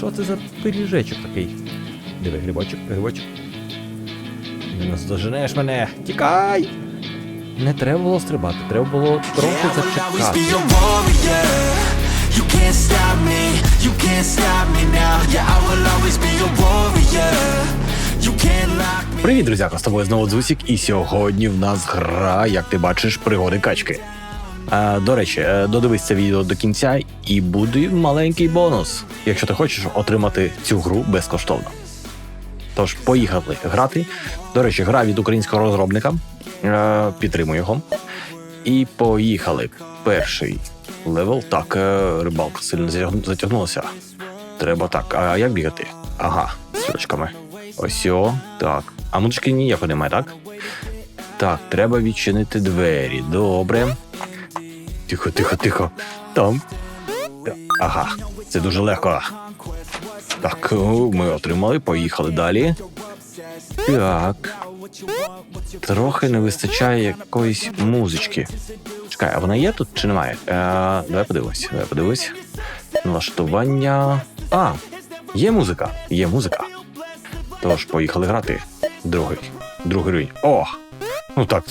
Що це за пиріжечок такий? Диви, грибочок, грибочок. Не наздоженеш мене. Тікай! Не треба було стрибати, треба було трохи зачекати. Привіт, друзяка, з тобою знову Дзусік, і сьогодні в нас гра, як ти бачиш, пригоди качки. А, до речі, е, додивись це відео до кінця, і буде маленький бонус, якщо ти хочеш отримати цю гру безкоштовно. Тож, поїхали грати. До речі, гра від українського розробника. Е, підтримую його. І поїхали. Перший левел. Так, е, рибалка сильно затягнулася. Треба так. А як бігати? Ага, стрілочками. Ось о, так. А музички ніякої немає, так? Так, треба відчинити двері. Добре. Тихо, тихо, тихо. Там. Ага, це дуже легко. Так, ми отримали, поїхали далі. Так. Трохи не вистачає якоїсь музички. Чекай, а вона є тут чи немає? Е, давай подивимось, давай подивимось. Налаштування. А, є музика, є музика. Тож, поїхали грати. Другий. Другий рівень. О! Ну так.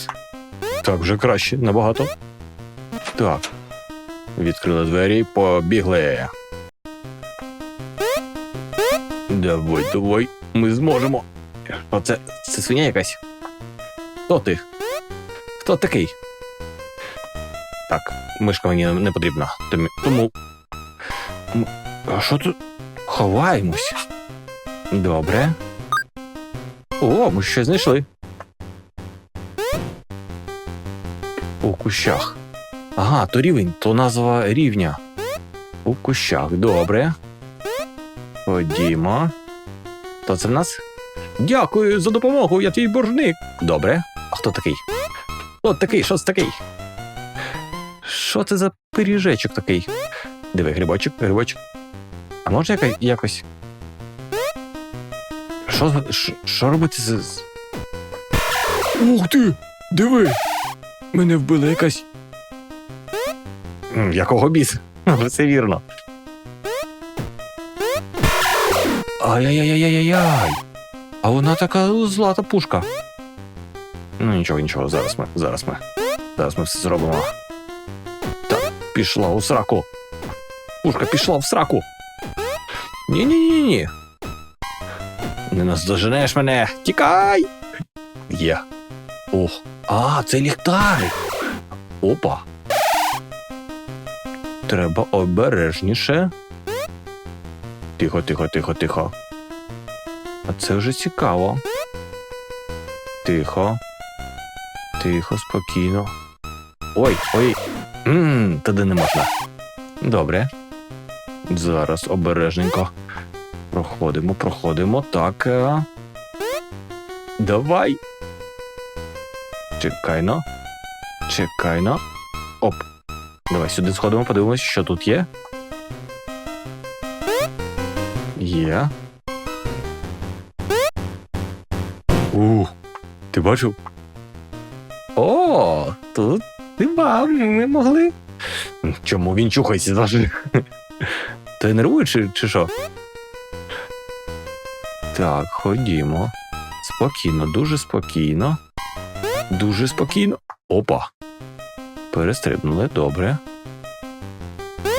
Так вже краще, набагато. Так. Відкрили двері, побігли. Давай, давай, ми зможемо. Оце це свиня якась. Хто ти? Хто такий? Так, мишка мені не потрібна. Тому. А що тут? Ховаємось. Добре. О, ми щось знайшли. У кущах. Ага, то рівень, то назва рівня. У кущах. Добре. Ходімо. Хто це в нас? Дякую за допомогу, я твій боржник. Добре. А хто такий? Хто такий? Що це такий? Що це за пиріжечок такий? Диви, грибочок, грибочок. А може яка, якось. Що, що, робити з- Ух ти! Диви! Мене вбила якась. Якого біс? Все вірно. Ай-яй-яй-яй-яй-яй. А вона така злата пушка. Ну нічого, нічого, зараз ми, зараз ми. Зараз ми все зробимо. Так, пішла у сраку. Пушка пішла в сраку. Ні-ні-ні-ні. Не наздоженеш мене. Тікай! Є. Ох. А, це ліхтарик. Опа. Треба обережніше. Тихо, тихо, тихо, тихо. А це вже цікаво. Тихо. Тихо, спокійно. Ой, ой. Ммм, туди не можна. Добре. Зараз обережненько. Проходимо, проходимо. Так. е. Давай. Чекайно. Чекайно. Оп. Давай сюди сходимо, подивимось, що тут є. Є. Ух, ти бачив? О, тут нема, ми могли. Чому він чухається завжди? Ти нервує чи, чи що? Так, ходімо. Спокійно, дуже спокійно. Дуже спокійно. Опа. Перестрибнули, добре.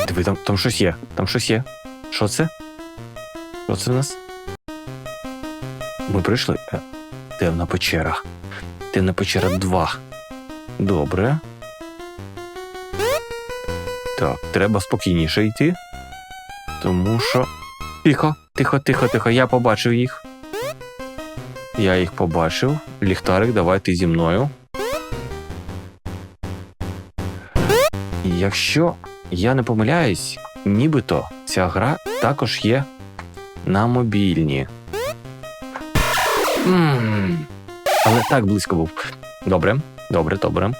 Диви, там, там щось є. Там щось є. Що це? Що це в нас? Ми прийшли. Е, Темна печера. Темна печера 2. Добре. Так, треба спокійніше йти. Тому що. Тихо, тихо, тихо, тихо. Я побачив їх. Я їх побачив. Ліхтарик, давай ти зі мною. Якщо я не помиляюсь, нібито ця гра також є на мобільні. Але так близько був. Добре, добре, добре.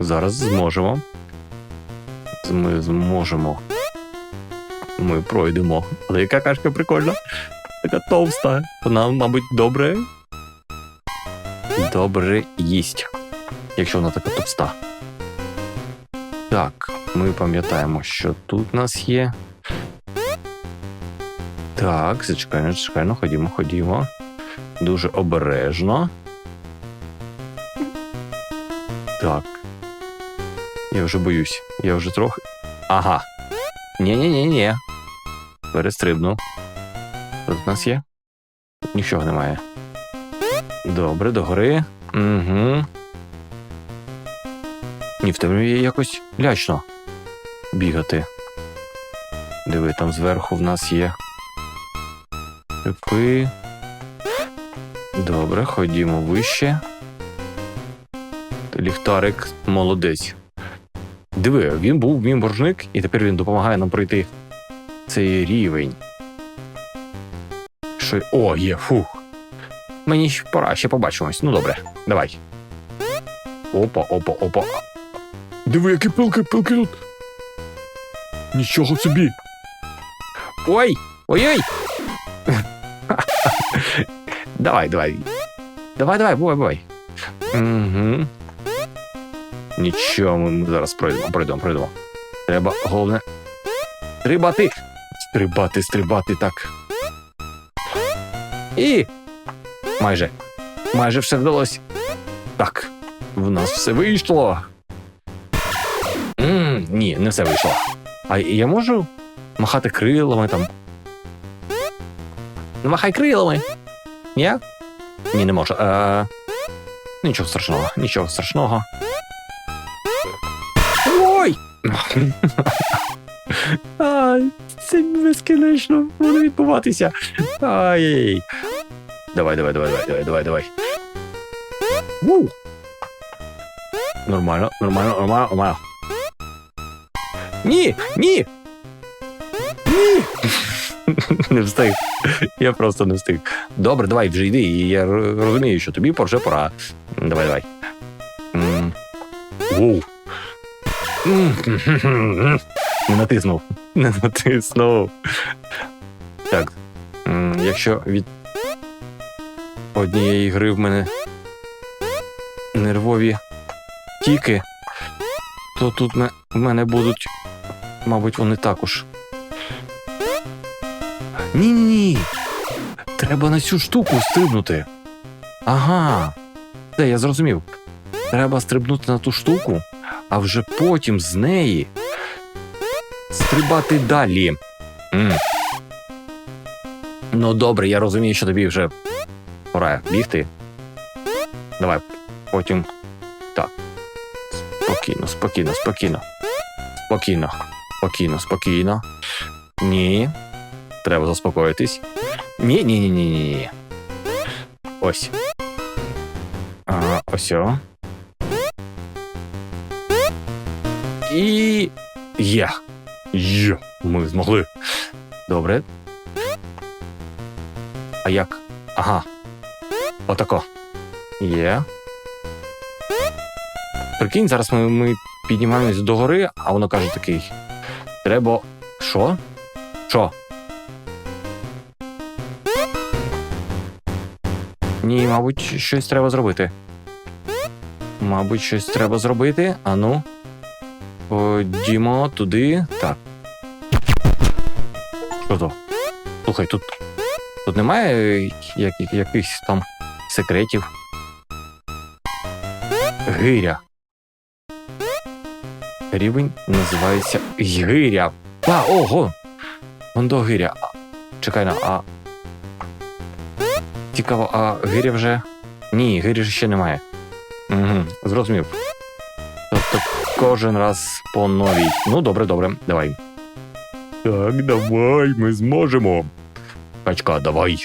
Зараз зможемо. Ми зможемо. Ми пройдемо. Але яка кашка прикольна. Така товста. Вона, мабуть, добре. Добре їсть. Якщо вона така товста. Так, ми пам'ятаємо, що тут у нас є. Так, зачекай, зачекай, ну ходімо, ходімо. Дуже обережно. Так. Я вже боюсь. Я вже трохи. Ага. Ні-ні-ні-ні. Перестрибнув. Тут у нас є? Нічого немає. Добре, догори. Угу. Ні, в тебе якось лячно бігати. Диви, там зверху в нас є. Шипи. Добре, ходімо вище. Ліхтарик молодець. Диви, він був мій боржник, і тепер він допомагає нам пройти цей рівень. Що... О, є, фух. Мені ж пора, ще побачимось. Ну добре, давай. Опа, опа, опа. Диви, які пилки, пилки тут. Нічого собі. Ой! Ой-ой! давай, давай. Давай, давай, бувай, бувай. Угу. Нічого, ми, зараз пройдемо, пройдемо, пройдемо. Треба, головне. Стрибати! Стрибати, стрибати, так. І. Майже. Майже все вдалося. Так. В нас все вийшло. м ні, не все вийшло. А я можу махати крилами там. Ну, Махай крилами. Ні? Ні, не можу. Е... Нічого страшного, нічого страшного. Ой! Ай, це безкінечно буде відбуватися. Ай. Давай, давай, давай, давай, давай, давай, давай. Нормально, нормально, нормально, нормально. Ні, ні. Ні. не встиг. Я просто не встиг. Добре, давай вже йди. І я розумію, що тобі вже пора. Давай, давай. Воу. Не натиснув. Не натиснув. Так. Якщо від однієї гри в мене нервові тіки, то тут в мене будуть, мабуть, вони також. Ні-ні-ні. Треба на цю штуку стрибнути. Ага. Це я зрозумів. Треба стрибнути на ту штуку, а вже потім з неї стрибати далі. М. Ну, добре, я розумію, що тобі вже пора бігти. Давай, потім. Так. Спокійно, спокійно, спокійно. Спокійно, спокійно, спокійно. Ні. Треба заспокоїтись. Ні, ні, ні, ні, ні. Ось. А, ось. о. І. Є. Є. Ми змогли. Добре. А як? Ага. Отако. Є. Прикинь, зараз ми, ми піднімаємось до гори, а воно каже такий. Треба. Що? Що? Ні, мабуть, щось треба зробити. Мабуть, щось треба зробити. Ану. Ходімо туди. Так. Що то? Слухай, тут. Тут немає як, якихось там секретів. Гиря. Рівень називається Гиря. А, ого! Вон до гиря. Чекай на, а. Цікаво, а гиря вже. Ні, гирі ще немає. Угу, зрозумів. Тобто кожен раз по новій. Ну, добре, добре, давай. Так, давай, ми зможемо. Качка, давай.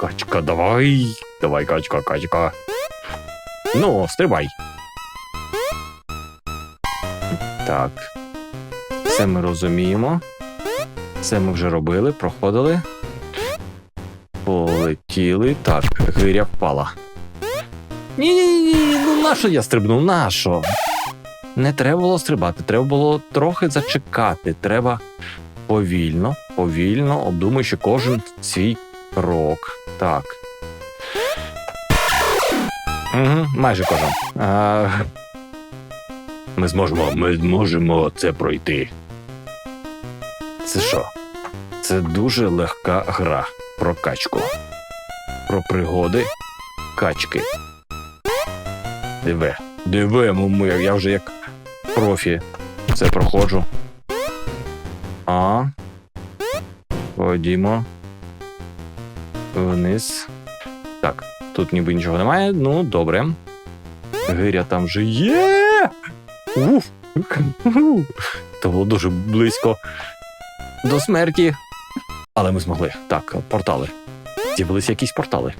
Качка, давай. Давай, качка, качка. Ну, стрибай. Так. Це ми розуміємо. Це ми вже робили, проходили. Полетіли. Так, гиря впала. Ні-ні-ні, ну нащо я стрибнув? Нащо? Не треба було стрибати, треба було трохи зачекати. Треба повільно, повільно, обдумуючи кожен свій крок. Так. Угу, майже кожен. А... Ми зможемо, ми зможемо це пройти. Це що? Це дуже легка гра про качку. Про пригоди качки. Диви. Диви, ми, я вже як профі це проходжу. А. Ходімо. Вниз. Так, тут ніби нічого немає. Ну, добре. Гиря там вже є. Уф. Це було дуже близько до смерті. Але ми змогли. Так, портали. З'явилися якісь портали.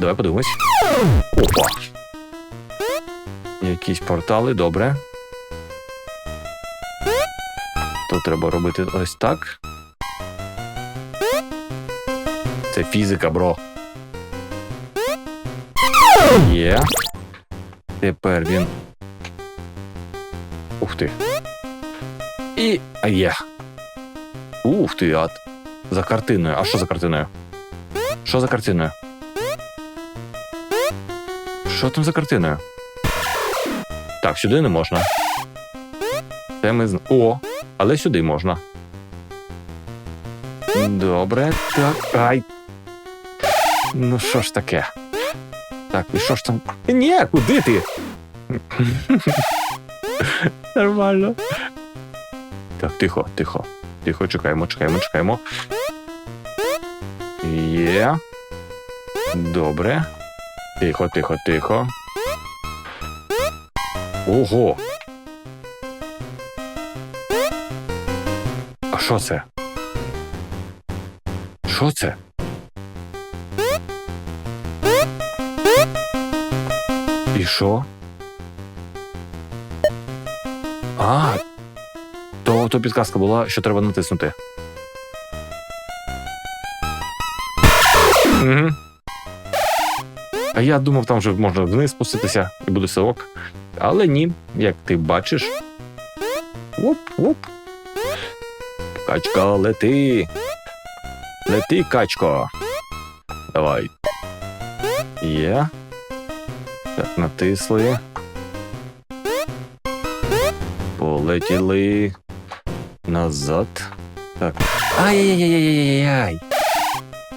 Давай подивимось. Опа. Якісь портали, добре. То треба робити ось так. Це фізика, бро. Є. Тепер він. Ух ти. І. А є. Ух ти, а за картиною. А що за картиною? Що за картиною? Що там за картиною? Так, сюди не можна. Це ми зна... О, але сюди можна. Добре, так. Ай. Ну що ж таке? Так, і що ж там? Ні, куди ти? Нормально. Так, тихо, тихо. Тихо, чекаємо, чекаємо, чекаємо. Є. Добре. Тихо, тихо, тихо. Ого. А що це? Що це? І що? А, то, то підказка була, що треба натиснути. Угу. А я думав, там вже можна вниз спуститися і буде все ок. Але ні, як ти бачиш. Оп-оп. Качка, лети. Лети, качко. Давай. Є. Так, натисли. Полетіли. Назад. Так. Ай-яй-яй-яй-яй-яй.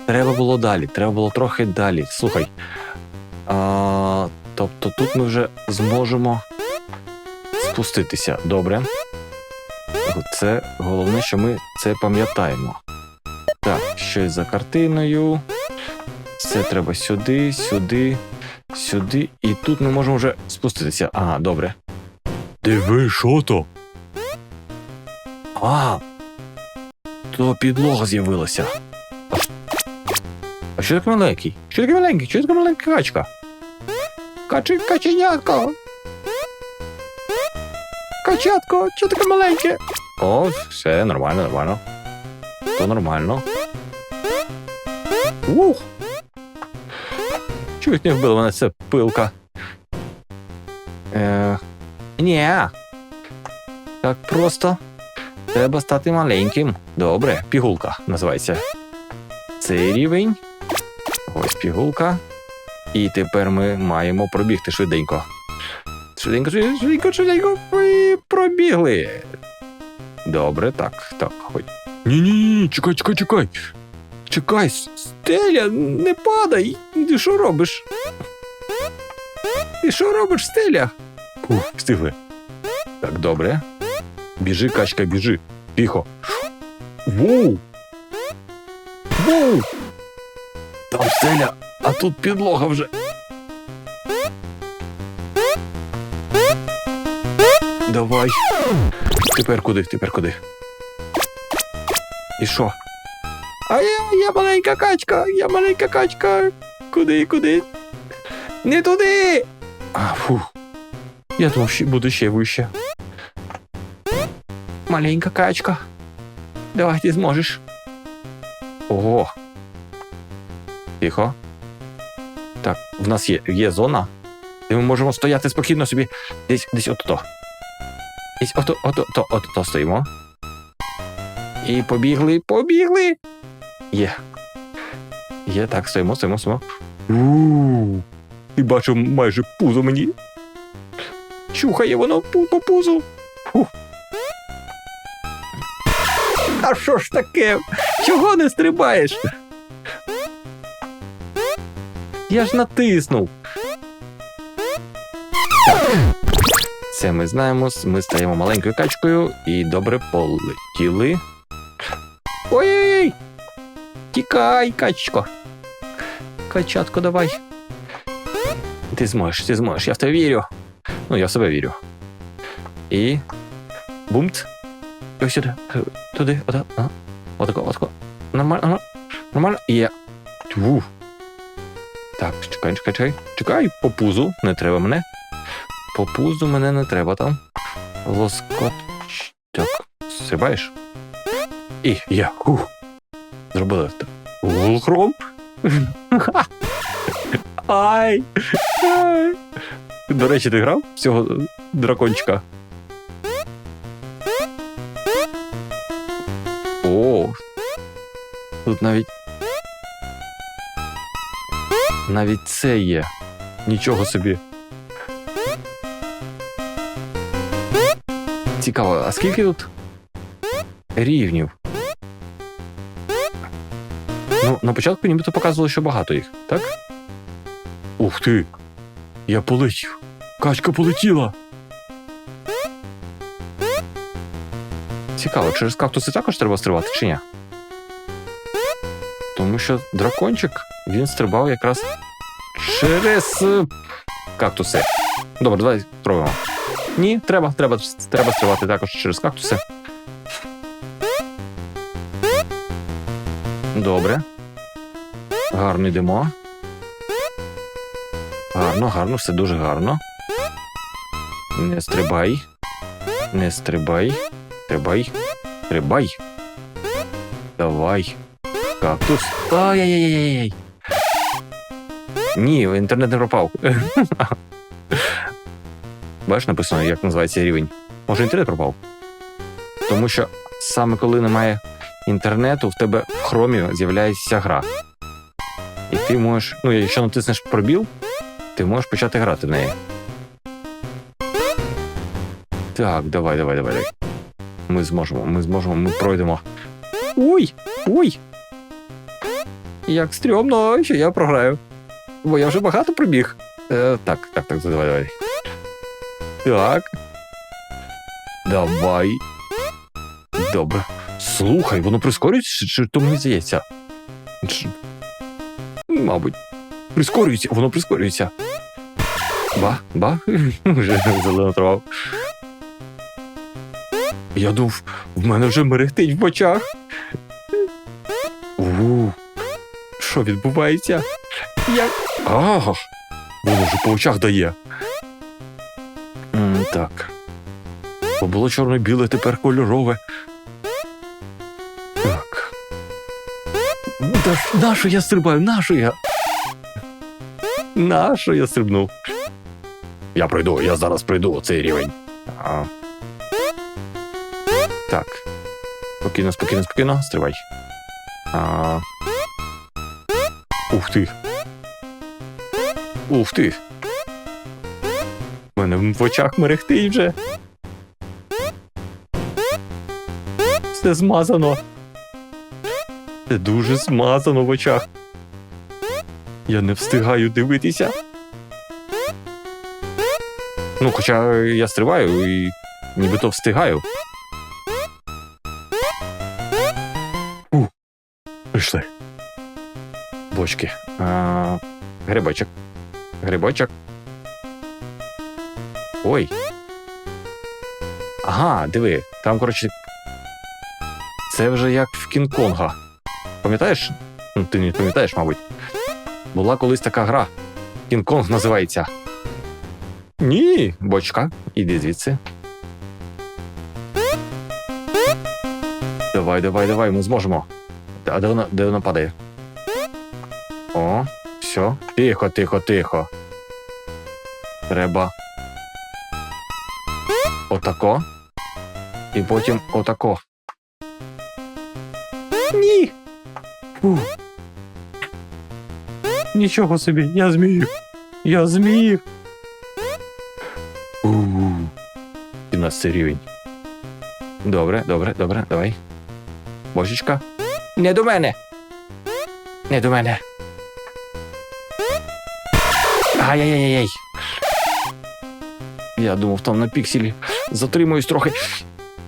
Треба було далі, треба було трохи далі. Слухай. А, тобто тут ми вже зможемо спуститися. Добре. Це головне, що ми це пам'ятаємо. Так, щось за картиною. Це треба сюди, сюди, сюди. І тут ми можемо вже спуститися. Ага, добре. Диви, що то? А, то підлога з'явилася. А, що таке маленький? Що таке маленький? Що таке маленька качка? Качи, каченятко. Качатко, що таке маленьке? О, все нормально, нормально. То нормально. Ух! Чуть не вбила мене ця пилка. Е, ні. Так просто. Треба стати маленьким. Добре, пігулка називається. Цей рівень. Ось пігулка. І тепер ми маємо пробігти швиденько. Швиденько, швиденько, швиденько. І пробігли. Добре, так, так. Ні-ні-ні, чекай, чекай, чекай. Чекай, стеля, не падай. Ти що робиш? Ти що робиш, стеля? Фух, встигли. Так, добре. Біжи, качка, біжи. Тихо. Воу! Воу! Там стеля, а тут підлога вже. Давай. Тепер куди? Тепер куди? І що? А я, я маленька качка, я маленька качка. Куди, куди? Не туди. А, фу. Я думав, що буду ще вище. Маленька качка. Давай ти зможеш. Ого. Тихо. Так, в нас є, є зона, де ми можемо стояти спокійно собі. Десь, десь ото. Десь ото, ото, ото, ото, ото стоїмо. І побігли, побігли. Є. Є, так, стоїмо, стоїмо, стоїмо. у Ти бачив майже пузо мені. Чухає воно по пузу. А що ж таке? Чого не стрибаєш? Я ж натиснув. Це ми знаємо. Ми стаємо маленькою качкою і добре полетіли. Ой-ой-ой! Тікай, качко. Качатко, давай. Ти зможеш, ти зможеш, я в тебе вірю. Ну, я в себе вірю. І. Бумт. Ось сюди. е, Туди, отак. Отако, отако. Нормально, нормально. Нормально. Є. Тьфу. Так, чекай, чекай, чекай. Чекай, по пузу. Не треба мене. По пузу мене не треба там. Лоскот. Так. Стрибаєш? І я. Ух. Зробили. так. Волхром. Ай. Ай. До речі, ти грав цього дракончика? О. Тут навіть. Навіть це є. Нічого собі. Цікаво, а скільки тут рівнів? Ну, на початку нібито показували, що багато їх, так? Ух ти! Я полетів. Качка полетіла. Цікаво, через кактуси також треба стрибати чи ні? Тому що дракончик він стрибав якраз через е, кактуси. Добре, давай спробуємо. Ні, треба, треба, треба стрибати також через кактуси. Добре. Гарно йдемо. Гарно, гарно, все дуже гарно. Не стрибай. Не стрибай. Стрибай. Стрибай. Давай. Кактус. Ай-яй-яй-яй. Ні, інтернет не пропав. Бачиш, написано, як називається рівень. Може, інтернет пропав? Тому що саме коли немає інтернету, в тебе в хромі з'являється гра. І ти можеш, ну, якщо натиснеш пробіл, ти можеш почати грати в неї. Так, давай, давай, давай. Ми зможемо, ми зможемо, ми пройдемо. Ой! Ой! Як стрьомно, що я програю. Бо я вже багато пробіг. Е, так, так, так, давай, давай. Так. Давай. Добре. Слухай, воно прискорюється, чи, то мені здається? Чи... Мабуть. Прискорюється, воно прискорюється. Ба, ба, вже зелено трава. Я думав, в мене вже мерехтить в очах. У, що відбувається? Як. Ага, воно вже по очах дає. Так. Бо було чорно-біле, тепер кольорове. Так. Та нащо я стрибаю? Нащо я? Нащо я стрибнув? Я пройду, я зараз пройду цей рівень. А. Так. Спокійно, спокійно, спокійно, стрибай. А. Ух ти. Ух ти. У мене в очах мерехтить вже. Все змазано. Це дуже змазано в очах. Я не встигаю дивитися. Ну, хоча я стрибаю і нібито встигаю. Бочки. А, грибочок. Грибочок. Ой. Ага, диви, там, коротше. Це вже як в Кінг-Конга. Пам'ятаєш? Ну, ти не пам'ятаєш, мабуть. Була колись така гра. Кінг-Конг називається. Ні, бочка, іди звідси. Давай, давай, давай, ми зможемо. А де вона, де вона падає? О, все. Тихо, тихо, тихо. Треба. Отако. І потім отако. Ні. Фу. Нічого собі, я зміг. Я зміг. У. 17 рівень. Добре, добре, добре, давай. Божечка. Не до мене. Не до мене. Ай-яй-яй-яй. Я думав, там на пікселі затримуюсь трохи.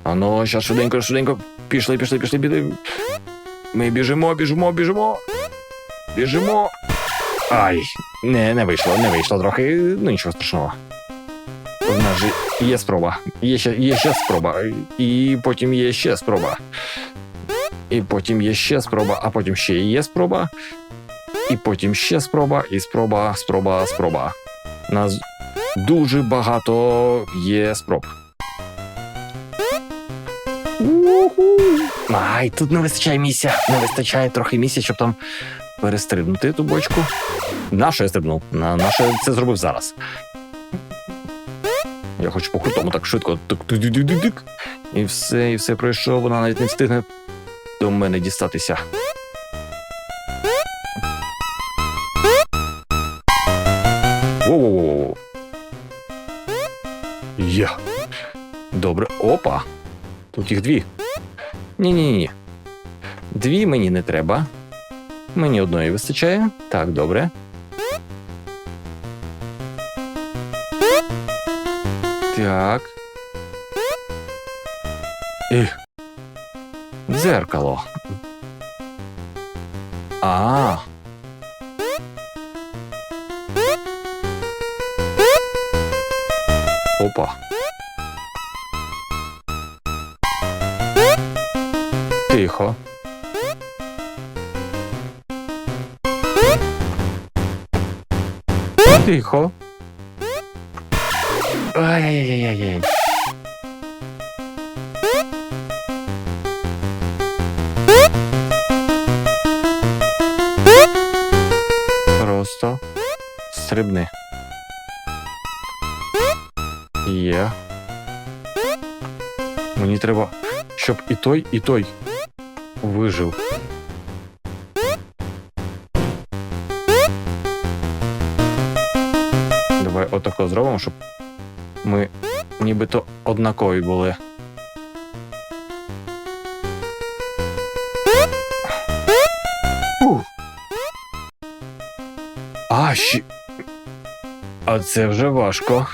А ну, зараз швиденько, швиденько. Пішли, пішли, пішли, пішли. Ми біжимо, біжимо, біжимо. Біжимо. Ай, не, не вийшло, не вийшло трохи. Ну нічого страшного. В нас же є спроба. Є ще, є ще спроба. І потім є ще спроба. І потім є ще спроба, а потім ще є спроба. І потім ще спроба, і спроба, спроба, спроба. Нас дуже багато є спроб. Ай, тут не вистачає місця. Не вистачає трохи місця, щоб там перестрибнути ту бочку. На я стрибнув? На, на що я це зробив зараз? Я хочу по крутому так швидко. І все, і все пройшов, вона навіть не встигне до мене дістатися. Добре. Опа. Тут їх дві. Ні-ні-ні. Дві мені не треба. Мені одної вистачає. Так, добре. Так. Ех. Дзеркало. А. Опа. Тихо. Тихо. Ай-яй-яй-яй. Просто стрибни. Є. Мені треба, щоб і той, і той вижив. Давай отако зробимо, щоб ми нібито однакові були. А, ще... А це вже важко.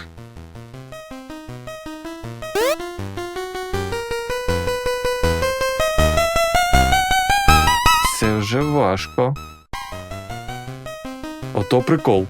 Важко. Ото прикол.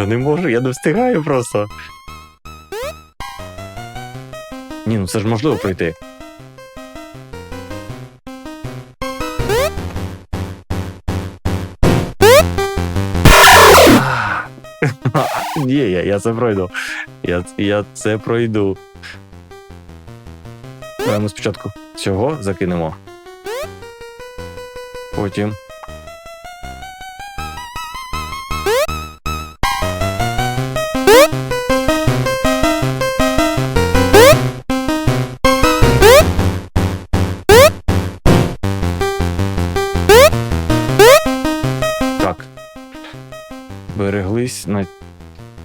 Я не можу, я не встигаю просто. Ні, ну це ж можливо пройти. Ні, я, я це пройду. Я, я це пройду. Давай ми спочатку цього закинемо. Потім.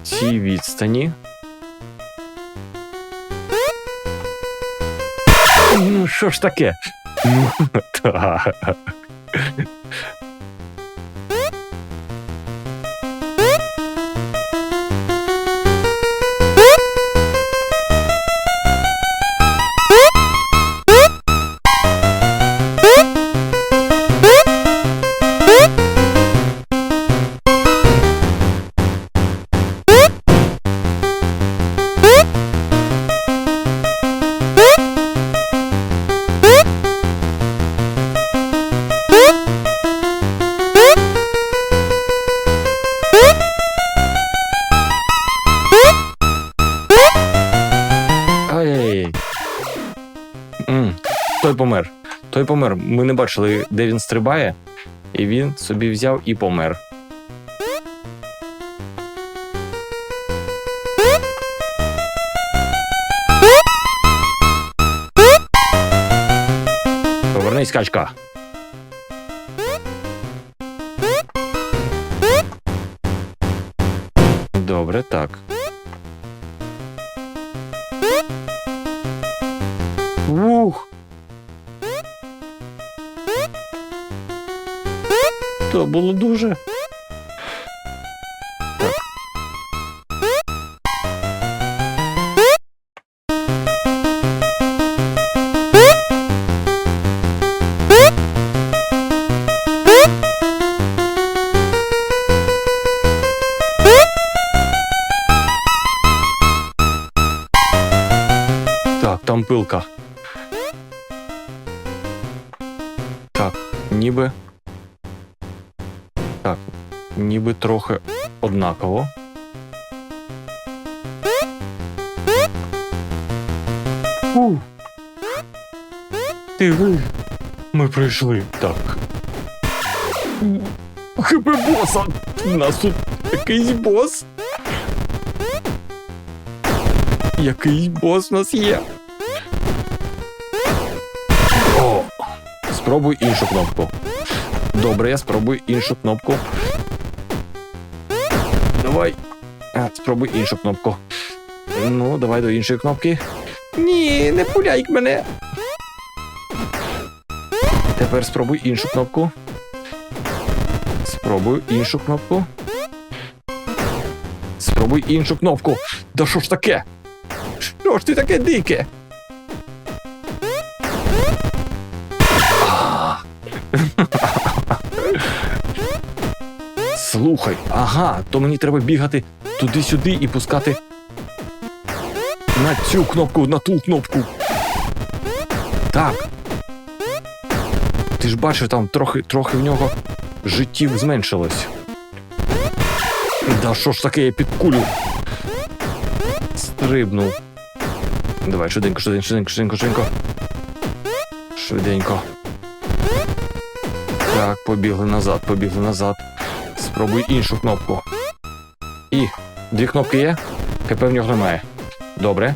Цій відстані. Ну, що ж таке? Ну, так. Ми не бачили, де він стрибає, і він собі взяв і помер. Повернись, качка. Добре, так. Було дуже. Трохи однаково. Фу. Ти. Ми прийшли. Так. ХП боса! У нас тут якийсь бос. Якийсь бос у нас є. О! Спробуй іншу кнопку. Добре, я спробую іншу кнопку. Давай. А, спробуй іншу кнопку. Ну, давай до іншої кнопки. Ні, не пуляй мене. Тепер спробуй іншу кнопку. Спробуй іншу кнопку. Спробуй іншу кнопку. Да що ж таке? Що ж ти таке дике? Слухай, ага, то мені треба бігати туди-сюди і пускати на цю кнопку, на ту кнопку. Так. Ти ж бачив, там трохи, трохи в нього життів зменшилось. Да що ж таке, я під кулю стрибнув. Давай, швиденько, швиденько, швиденько, швиденько, швиденько. Швиденько. Так, побігли назад, побігли назад. Спробуй іншу кнопку. І дві кнопки є. КП в нього немає. Добре.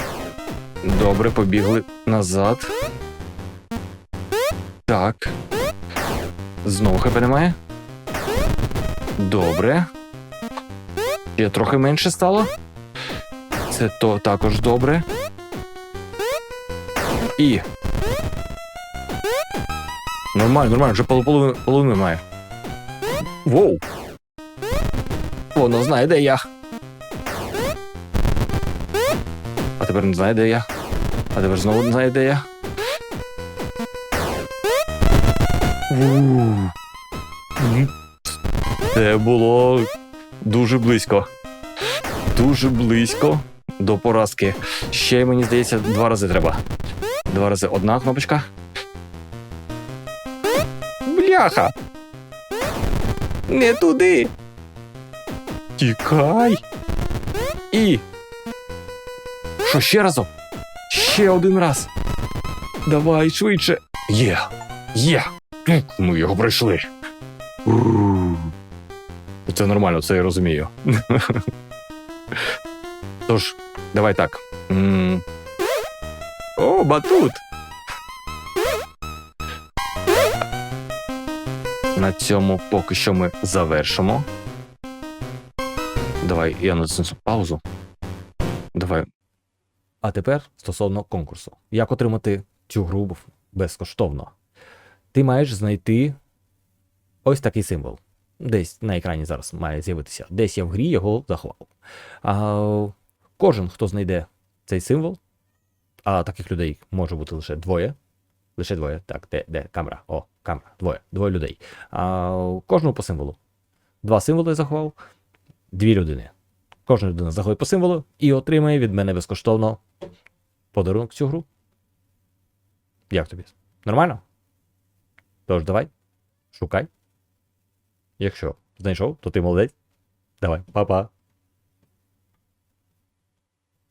Добре, побігли назад. Так. Знову ХП немає. Добре. Ще трохи менше стало. Це то також добре. І. Нормально, нормально, вже половину, половину має. Воу. Воно знає, де я. А тепер не знає, де я. А тепер знову не знає, де я. Це було дуже близько. Дуже близько до поразки. Ще мені здається, два рази треба. Два рази одна кнопочка. Бляха! Не туди. Тікай. І. Що ще разом? Ще один раз. Давай швидше. Є. Є. Ми його пройшли. Це нормально, це я розумію. Тож, давай так. О, батут. На цьому поки що ми завершимо. Давай я натисну паузу. Давай. А тепер стосовно конкурсу. Як отримати цю гру безкоштовно? Ти маєш знайти ось такий символ. Десь на екрані зараз має з'явитися. Десь я в грі його заховав. А, кожен, хто знайде цей символ, а таких людей може бути лише двоє. Лише двоє. Так, де, де камера? О, камера. Двоє. Двоє людей. А, кожному по символу. Два символи заховав, дві людини. Кожна людина заходить по символу і отримає від мене безкоштовно подарунок цю гру. Як тобі? Нормально? Тож давай, шукай. Якщо знайшов, то ти молодець. Давай, па-па.